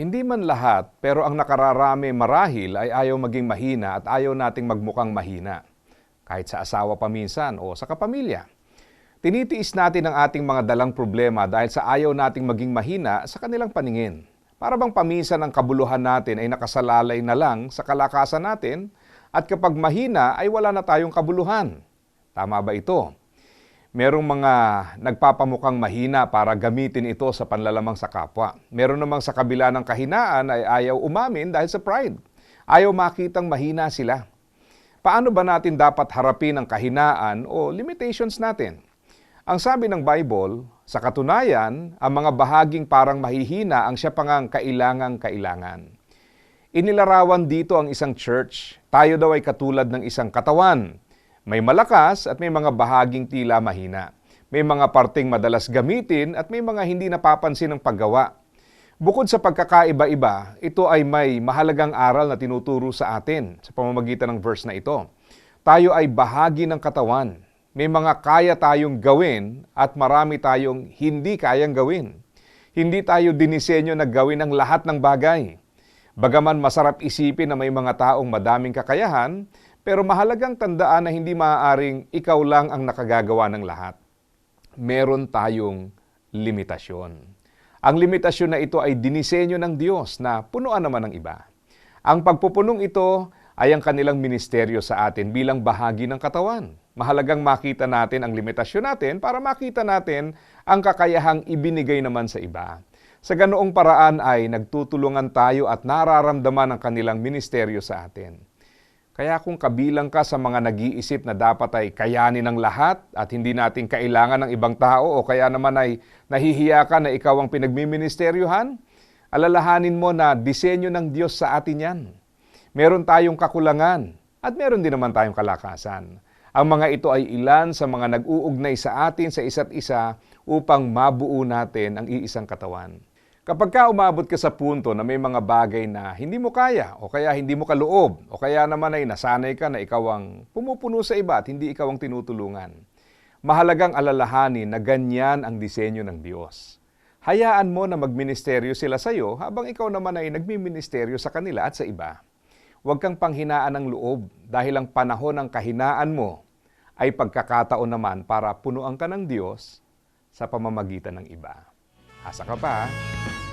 Hindi man lahat, pero ang nakararami marahil ay ayaw maging mahina at ayaw nating magmukhang mahina. Kahit sa asawa paminsan o sa kapamilya. Tinitiis natin ang ating mga dalang problema dahil sa ayaw nating maging mahina sa kanilang paningin. Para bang paminsan ang kabuluhan natin ay nakasalalay na lang sa kalakasan natin at kapag mahina ay wala na tayong kabuluhan. Tama ba ito? Merong mga nagpapamukhang mahina para gamitin ito sa panlalamang sa kapwa. Meron namang sa kabila ng kahinaan ay ayaw umamin dahil sa pride. Ayaw makitang mahina sila. Paano ba natin dapat harapin ang kahinaan o limitations natin? Ang sabi ng Bible, sa katunayan, ang mga bahaging parang mahihina ang siya pangang kailangang kailangan. Inilarawan dito ang isang church. Tayo daw ay katulad ng isang katawan. May malakas at may mga bahaging tila mahina. May mga parting madalas gamitin at may mga hindi napapansin ng paggawa. Bukod sa pagkakaiba-iba, ito ay may mahalagang aral na tinuturo sa atin sa pamamagitan ng verse na ito. Tayo ay bahagi ng katawan. May mga kaya tayong gawin at marami tayong hindi kayang gawin. Hindi tayo dinisenyo na gawin ang lahat ng bagay. Bagaman masarap isipin na may mga taong madaming kakayahan, pero mahalagang tandaan na hindi maaaring ikaw lang ang nakagagawa ng lahat. Meron tayong limitasyon. Ang limitasyon na ito ay dinisenyo ng Diyos na punuan naman ng iba. Ang pagpupunong ito ay ang kanilang ministeryo sa atin bilang bahagi ng katawan. Mahalagang makita natin ang limitasyon natin para makita natin ang kakayahang ibinigay naman sa iba. Sa ganoong paraan ay nagtutulungan tayo at nararamdaman ang kanilang ministeryo sa atin. Kaya kung kabilang ka sa mga nag-iisip na dapat ay kayanin ng lahat at hindi natin kailangan ng ibang tao o kaya naman ay nahihiya ka na ikaw ang pinagmiministeryohan, alalahanin mo na disenyo ng Diyos sa atin yan. Meron tayong kakulangan at meron din naman tayong kalakasan. Ang mga ito ay ilan sa mga nag-uugnay sa atin sa isa't isa upang mabuo natin ang iisang katawan. Kapag ka umabot ka sa punto na may mga bagay na hindi mo kaya o kaya hindi mo kaloob o kaya naman ay nasanay ka na ikaw ang pumupuno sa iba at hindi ikaw ang tinutulungan, mahalagang alalahanin na ganyan ang disenyo ng Diyos. Hayaan mo na magministeryo sila sa iyo habang ikaw naman ay nagmiministeryo sa kanila at sa iba. Huwag kang panghinaan ng loob dahil ang panahon ng kahinaan mo ay pagkakataon naman para punuan ka ng Diyos sa pamamagitan ng iba. Asa ka pa? ha?